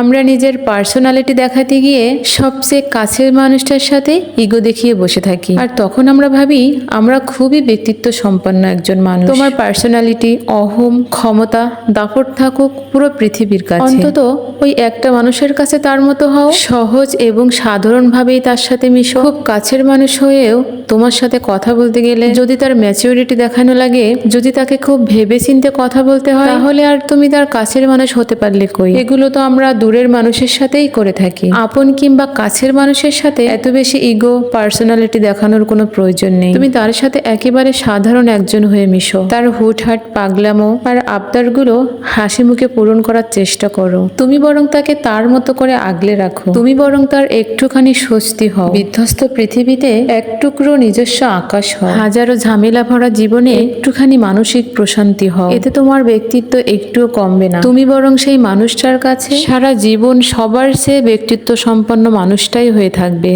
আমরা নিজের পার্সোনালিটি দেখাতে গিয়ে সবচেয়ে কাছের মানুষটার সাথে ইগো দেখিয়ে বসে থাকি। আর তখন আমরা ভাবি, আমরা খুবই ব্যক্তিত্ব সম্পন্ন একজন মানুষ। তোমার পার্সোনালিটি, অহম, ক্ষমতা, দাপট থাকুক পুরো পৃথিবীর কাছে। অন্তত ওই একটা মানুষের কাছে তার মতো হও। সহজ এবং সাধারণভাবেই তার সাথে মিশো। খুব কাছের মানুষ হয়েও তোমার সাথে কথা বলতে গেলে যদি তার ম্যাচিউরিটি দেখানো লাগে, যদি তাকে খুব ভেবে চিনতে কথা বলতে হয়, তাহলে আর তুমি তার কাছের মানুষ হতে পারলে কই? এগুলো তো আমরা দূরের মানুষের সাথেই করে থাকি। আপন কিংবা কাছের মানুষের সাথে এত বেশি ইগো পার্সোনালিটি দেখানোর কোনো প্রয়োজন নেই। তুমি তার সাথে একেবারে সাধারণ একজন হয়ে মিশো। তার হুটহাট পাগলামো আর আবদারগুলো হাসি মুখে পূরণ করার চেষ্টা করো। তুমি বরং তাকে তার মতো করে আগলে রাখো। তুমি বরং তার একটুখানি স্বস্তি হও। বিধ্বস্ত পৃথিবীতে এক টুকরো নিজস্ব আকাশ হয়। হাজারো ঝামেলা ভরা জীবনে একটুখানি মানসিক প্রশান্তি হও। এতে তোমার ব্যক্তিত্ব একটুও কমবে না। তুমি বরং সেই মানুষটার কাছে সারা জীবন সবার চেয়ে ব্যক্তিত্ব সম্পন্ন মানুষটাই হয়ে থাকবে।